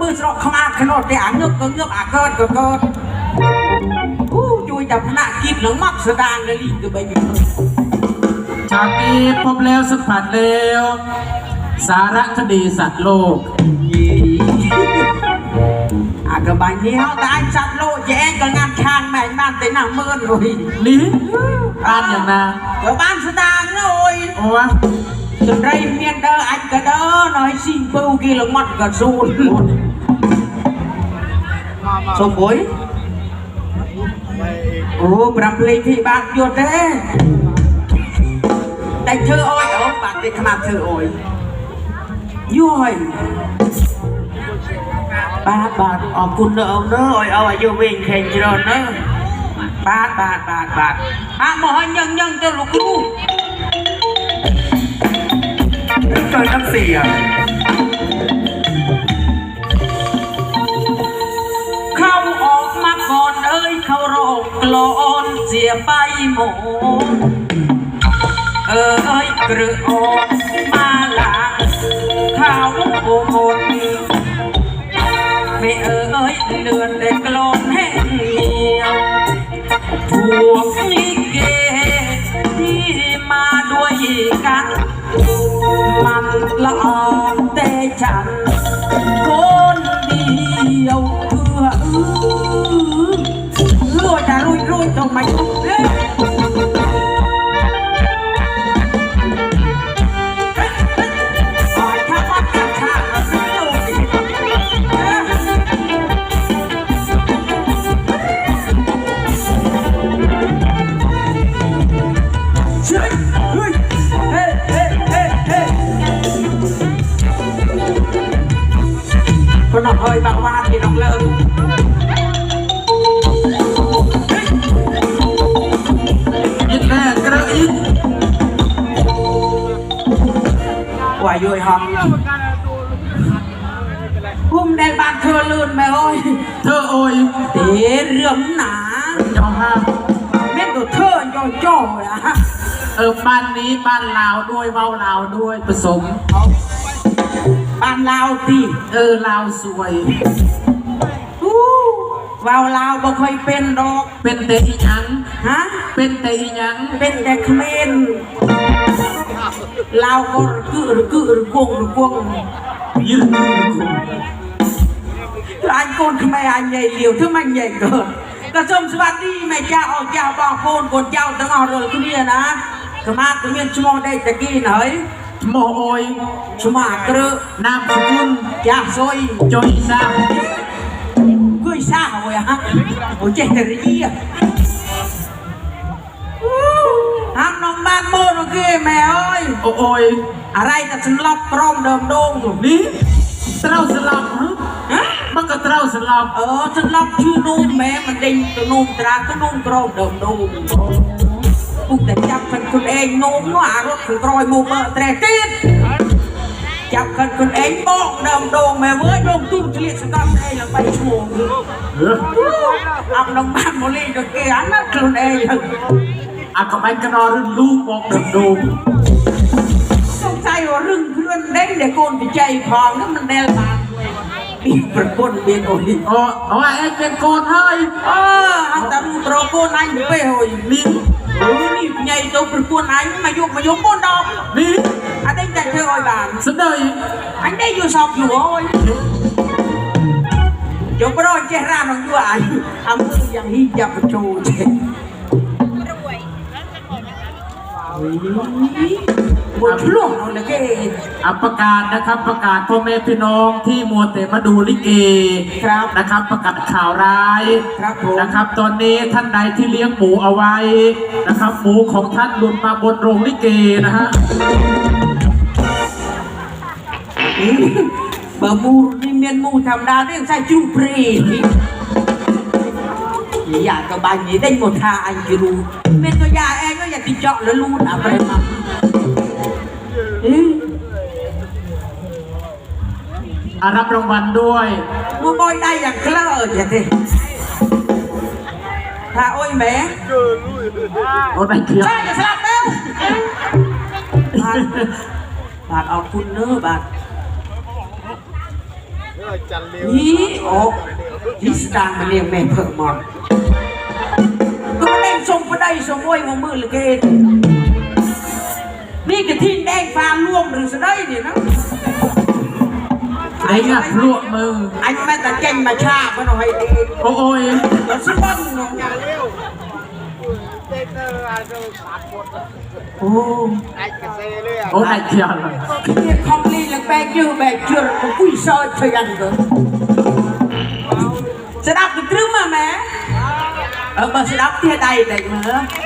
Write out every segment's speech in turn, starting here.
มือสระขมาขนอดแต่อ่างเงือกก็เงือกอ่างเกิดก็เกิดอู้ช่วยจับพนักกิจหลังมักสดางเลยลิงก็ไปอยู่ฉากนี้พบแล้วสัมผัสแล้ว สารคดีสัตว์โลกอากบายนี้เขาตายจับโลกแย่งก็งานทางแม่งบ้านแต่หนังเมื่อนเลยนี่บ้านอย่างนาก็บ้านสดางเลยโอ้วะจนไรเมียนเด้ออันเลยโอ้ ปรับเลยที่บ้านหยุดเด้ได้เธออ้อยเอาปากติดขนาดเธออ้อยย้อยบาทบาทออกคุณเด้อเอาเด้ออ้อยเอาอายุวิ่งแข่งจีรอนเเจ้าลูกลูกเกินทั้งสี่อะเข้าออกมาก่อนเอ้ยเขาโรคกลอนเสียไปหมดเอ้ยกระออก มันละออนแต่ฉัน Pernah hoi bakwan di nong leu. Yuk nah, kerang yuk. Wah, yoi hom. พุ่มได้บานเธอลื่นไหมโอ้ย เธอโอ้ยเตะเรื่อมหนาจองห้าเม็ดตัวเธอจ่อจ่ออะเออบ้านนี้บ้านลาวด้วยเว้าลาวด้วยผสม บ้านลาวตีเออลาวสวยอู้วาวลาวบ่ค่อยเป็นดอก เป็นแต่อีหยังฮะ เป็นแต่อีหยังเป็นแต่เขมรลาวก็รึกรึกรึกวงรึกวงยืนยืนคุมอันโกนทำไมอันใหญ่เหลียวถึงมันใหญ่เกินกระสมสวัสดีแม่เจ้าเอาเจ้าบางโคนคนเจ้าตั้งเอาเลยคุณเนี่ยนะขมาตัวเมียนชั่วโมงได้ตะกี้หน่อย ឈ្មោះអុយឈ្មោះអាក្រឹណាមសគុណចាស់សុយចុយសាគួយសាអុយហ่ะអូចេះតែរីអាននំបានមកគេម៉ែអើយអូអុយអរ៉ៃតែសម្លាប់ព្រមដើមដងនោះនេះត្រូវសម្លាប់ហ៎មកក៏ត្រូវសម្លាប់អឺសម្លាប់ជឿនោះម៉ែមិនដេញទៅនោះត្រាក៏នោះក្រមដើមនោះ ពុកតែចាប់ខ្លួនខ្លួនឯងនោមនោះអារត់ខ្លួនត្រយមកមើលត្រេះទៀតចាប់ខ្លួនខ្លួនឯងបោកដើមដងមែនវើយយកទូឆ្លៀតសង្កត់ឯងល្បីឈ្មោះអត់នឹងបានមកលេងដូចគេអាណាត់ខ្លួនឯងអាកំបាញ់កណរឬលូបោកដើមដងសង្ស័យរឹងខ្លួនដេញតែកូនវិជ័យផងនឹងមិនដែលបានពីប្រពន្ធមានអូលីអូអូឯងមានកូនហើយអើអត់តែរូបត្រកូនអញទៅពេលហើយមាន ดิมโดมสงสัยว่าเรื่องเพื่อนเด้งเด็กโกนดอกนั่นมันแดลบานอีประปนเบียนโอ้ยโอ้เอาว่าเอ็งเป็นนให้เอออันตรูตรโกนอันไปโอ้ยนี่เออนี่ใหญ่โตประปนอันมายกมายกโกนอกนี่อันนี้แต่เธอโอ้ยบานสดย vừa anh Ông cứ dặn hi dập trù chứ Một lúc nó là cái อะประกาศนะครับประกาศพ่อแม่พี่น้องที่มัวแต่มาดูลิเกครับนะครับ ประกาศข่าวร้ายครับผมนะครับ ตอนนี้ท่านใดที่เลี้ยงหมูเอาไว้นะครับ หมูของท่านหลุดมาบนโรงลิเกนะฮะ Bà mu đi miền mu thầm đá đến sai chú prì Dạ các bạn gì đây một thà anh chứ ru Bên tôi già em nó giờ thì chọn nó luôn à bà mà Ừ อะรั บรางวัลด้วย mua bôi đây อย่างเคลอ vậy thì thà ôi mẹ รถไฟเขียว sai là sao đâu bạn bạn ở phun nữa bạn ฮีออกฮีสตางมาเรียงแม่เพิ่มหมดก็มาเด้งส่งไปได้สมวยมามือเหลยเกนนี่กะทินแดง ฟามร่วมหรือสะได้เนี่ยนะไอ้งับลวกมือ anh mẹ ta chanh mà cha mà nó hay đi โอ้โอ้ย nó sẽ bắn nó ô โอ้ได้เที่ยวเลย cái kia không đi là bé chưa bé chưa nó quỳ soi thời gian rồi sẽ đáp được trước mà mẹ ờ mà sẽ đáp tia đầy đầy mà mà hô thì nhắc thiên thiên nó phát các bạn ơi à thơ được trước đầy đâu à bó à lái เรื่อ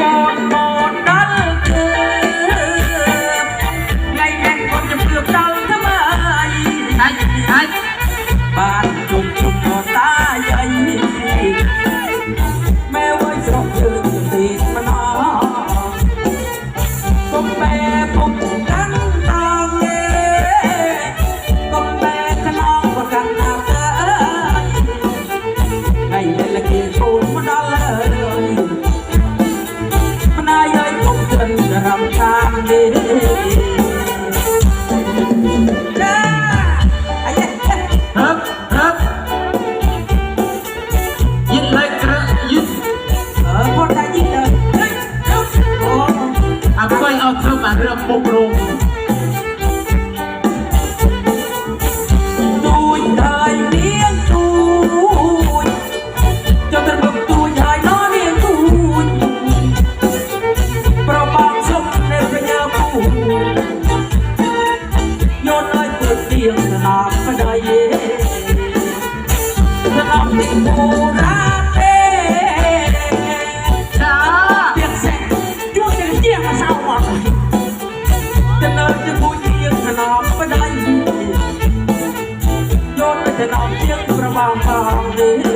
ต សៅមកទៅនៅជាមួយជាងថ្នមបណ្ដៃយកទៅថ្នមជាងប្របងផងទេ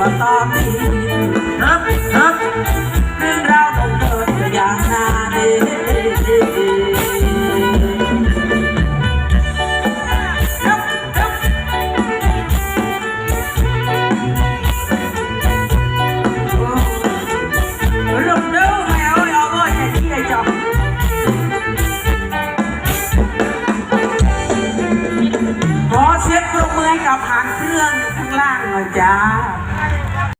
มาตามที่ฮับฮับ